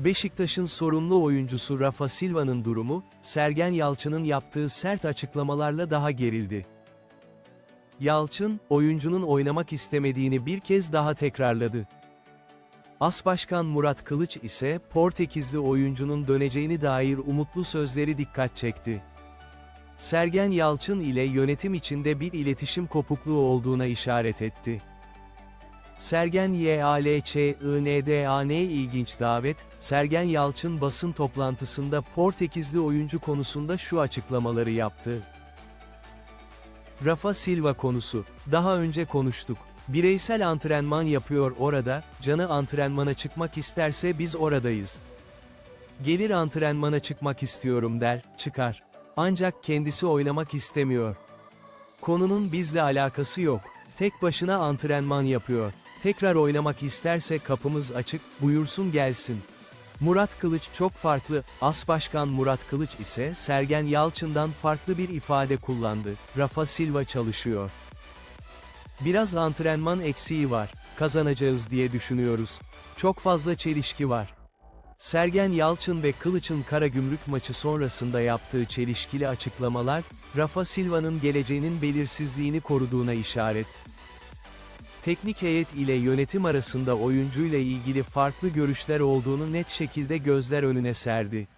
Beşiktaş'ın sorunlu oyuncusu Rafa Silva'nın durumu, Sergen Yalçın'ın yaptığı sert açıklamalarla daha gerildi. Yalçın, oyuncunun oynamak istemediğini bir kez daha tekrarladı. As Başkan Murat Kılıç ise Portekizli oyuncunun döneceğini dair umutlu sözleri dikkat çekti. Sergen Yalçın ile yönetim içinde bir iletişim kopukluğu olduğuna işaret etti. Sergen YALÇINDAN ilginç davet, Sergen Yalçın basın toplantısında Portekizli oyuncu konusunda şu açıklamaları yaptı. Rafa Silva konusu. Daha önce konuştuk. Bireysel antrenman yapıyor orada, canı antrenmana çıkmak isterse biz oradayız. Gelir antrenmana çıkmak istiyorum der, çıkar. Ancak kendisi oynamak istemiyor. Konunun bizle alakası yok. Tek başına antrenman yapıyor. Tekrar oynamak isterse kapımız açık, buyursun gelsin. Murat Kılıç çok farklı, As Başkan Murat Kılıç ise Sergen Yalçın'dan farklı bir ifade kullandı. Rafa Silva çalışıyor. Biraz antrenman eksiği var, kazanacağız diye düşünüyoruz. Çok fazla çelişki var. Sergen Yalçın ve Kılıç'ın Karagümrük maçı sonrasında yaptığı çelişkili açıklamalar, Rafa Silva'nın geleceğinin belirsizliğini koruduğuna işaret. Teknik heyet ile yönetim arasında oyuncuyla ilgili farklı görüşler olduğunu net şekilde gözler önüne serdi.